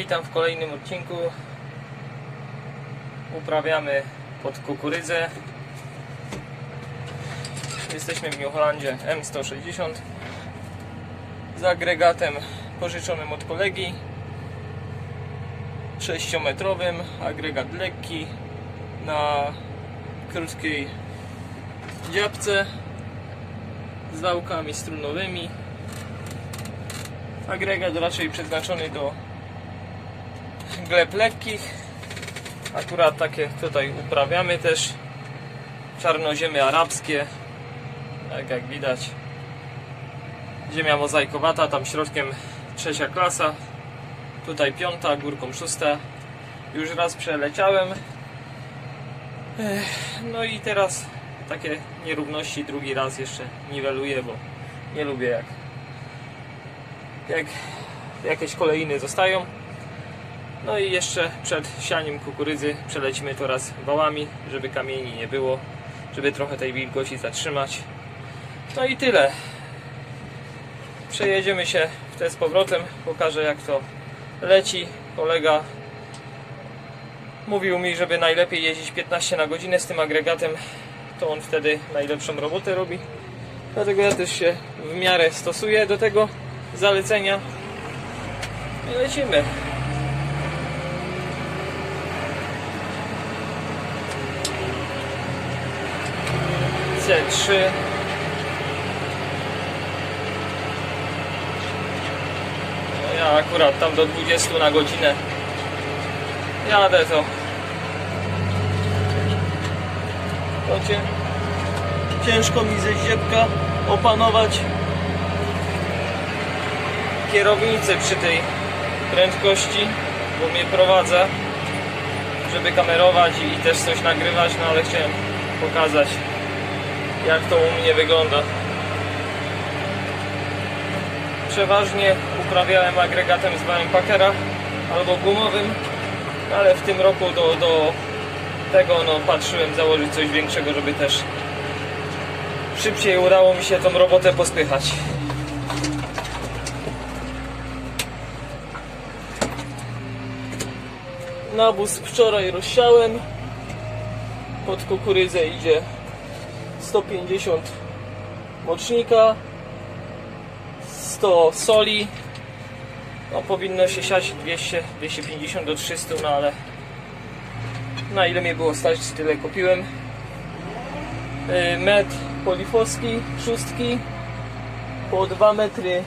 Witam w kolejnym odcinku. Uprawiamy pod kukurydzę. Jesteśmy w New Hollandzie M160 z agregatem pożyczonym od kolegi 6-metrowym, agregat lekki na krótkiej dziabce z wałkami strunowymi. Agregat raczej przeznaczony do gleb lekkich. Akurat takie tutaj uprawiamy też. Czarnoziemy arabskie. Tak jak widać. Ziemia mozaikowata, tam środkiem trzecia klasa. Tutaj piąta, górką szósta. Już raz przeleciałem. No i teraz takie nierówności drugi raz jeszcze niweluję, bo nie lubię jak, jak jakieś kolejny zostają. No i jeszcze przed sianiem kukurydzy przelecimy to raz wałami, żeby kamieni nie było, żeby trochę tej wilgoci zatrzymać. No i tyle. Przejedziemy się w te z powrotem, pokażę jak to leci. Kolega mówił mi, żeby najlepiej jeździć 15 na godzinę z tym agregatem, to on wtedy najlepszą robotę robi. Dlatego ja też się w miarę stosuję do tego zalecenia. I lecimy. C3 No ja akurat tam do 20 na godzinę jadę to to cię ciężko mi ze ściepka opanować kierownicę przy tej prędkości bo mnie prowadza żeby kamerować i też coś nagrywać no ale chciałem pokazać jak to u mnie wygląda. Przeważnie uprawiałem agregatem z bałem Packera albo gumowym, ale w tym roku do, do tego no, patrzyłem założyć coś większego, żeby też szybciej udało mi się tą robotę pospychać. Nawóz wczoraj rozsiałem. Pod kukurydzę idzie 150 mocznika 100 soli. No powinno się siać 200, 250 do 300 no ale na ile mnie było stać tyle kupiłem. Yy, med polifoski szóstki po 2 metry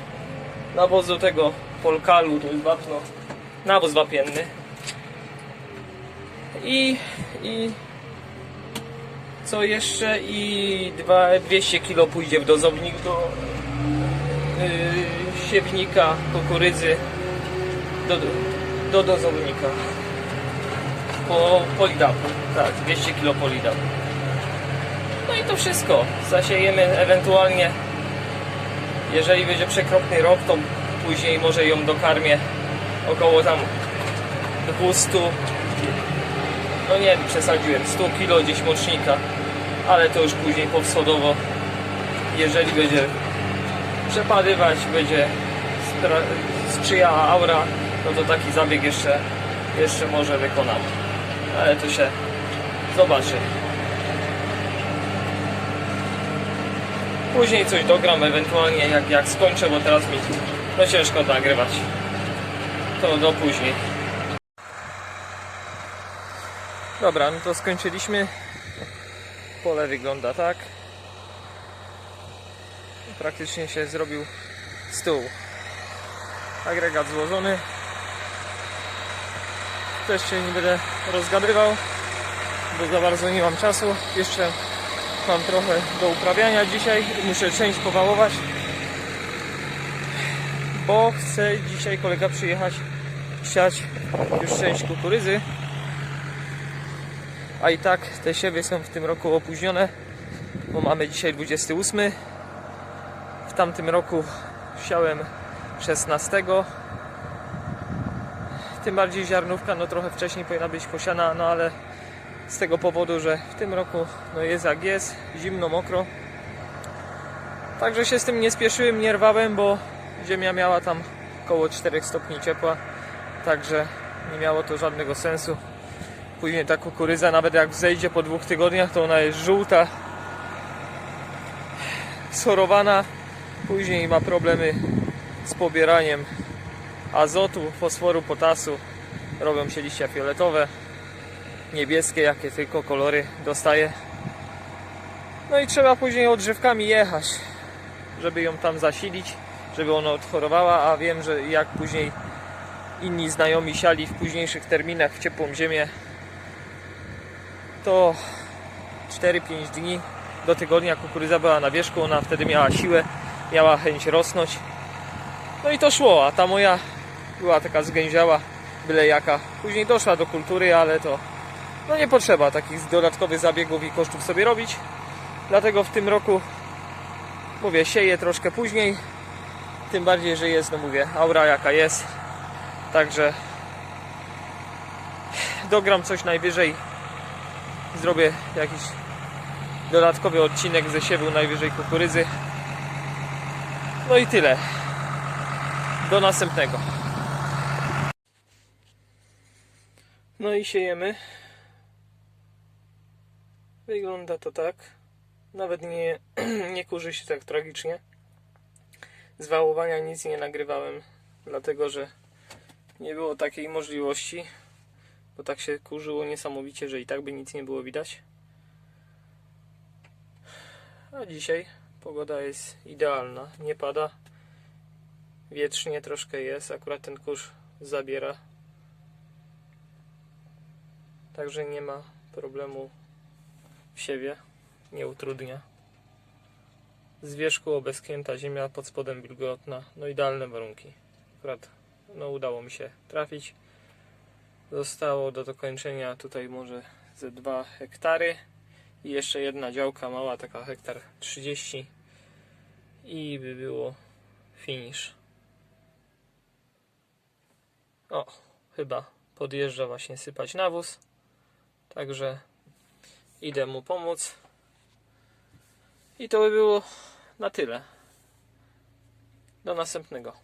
nawozu tego polkalu to jest wapno nawóz wapienny. I, i co jeszcze i dwa, 200 kg pójdzie w dozownik do yy, siewnika kukurydzy do, do dozownika. Po polidapu tak 200 kg polidapu no i to wszystko. Zasiejemy ewentualnie jeżeli będzie przekropny rok to później może ją dokarmię około tam 200 no nie przesadziłem. 100 kg gdzieś mocznika ale to już później powschodowo. Jeżeli będzie przepadywać będzie sprzyjała aura no to taki zabieg jeszcze jeszcze może wykonam ale to się zobaczy. Później coś dogram ewentualnie jak, jak skończę bo teraz mi no ciężko nagrywać. To do później. Dobra, no to skończyliśmy. Pole wygląda tak. Praktycznie się zrobił stół. Agregat złożony. Też się nie będę rozgadywał, bo za bardzo nie mam czasu. Jeszcze mam trochę do uprawiania dzisiaj. Muszę część powałować, bo chce dzisiaj kolega przyjechać siać już część kukurydzy a i tak te siewy są w tym roku opóźnione, bo mamy dzisiaj 28. W tamtym roku siałem 16. Tym bardziej ziarnówka no trochę wcześniej powinna być posiana, no ale z tego powodu, że w tym roku no jest jak jest, zimno, mokro. Także się z tym nie spieszyłem, nie rwałem, bo ziemia miała tam około 4 stopni ciepła. Także nie miało to żadnego sensu. Później ta kukurydza, nawet jak zejdzie po dwóch tygodniach, to ona jest żółta, schorowana. Później ma problemy z pobieraniem azotu, fosforu, potasu. Robią się liścia fioletowe, niebieskie, jakie tylko kolory dostaje. No i trzeba później odżywkami jechać, żeby ją tam zasilić, żeby ona odchorowała, a wiem, że jak później inni znajomi siali w późniejszych terminach w ciepłą ziemię, to 4-5 dni do tygodnia kukurydza była na wierzchu, ona wtedy miała siłę, miała chęć rosnąć. No i to szło, a ta moja była taka zgęziała, byle jaka. Później doszła do kultury, ale to no nie potrzeba takich dodatkowych zabiegów i kosztów sobie robić. Dlatego w tym roku mówię, sieję troszkę później. Tym bardziej, że jest, no mówię, aura jaka jest. Także dogram coś najwyżej. Zrobię jakiś dodatkowy odcinek ze siewu najwyżej kukurydzy. No i tyle. Do następnego. No i siejemy. Wygląda to tak. Nawet nie, nie kurzy się tak tragicznie. Z wałowania nic nie nagrywałem, dlatego że nie było takiej możliwości, bo tak się kurzyło niesamowicie, że i tak by nic nie było widać. A dzisiaj pogoda jest idealna, nie pada. Wietrznie troszkę jest, akurat ten kurz zabiera. Także nie ma problemu w siewie, nie utrudnia. Z wierzchu obeschnięta ziemia, pod spodem wilgotna, no idealne warunki. Akurat no, udało mi się trafić. Zostało do dokończenia tutaj może ze 2 hektary i jeszcze jedna działka mała, taka hektar 30 i by było finish. O, chyba podjeżdża właśnie sypać nawóz. Także idę mu pomóc. I to by było na tyle. Do następnego.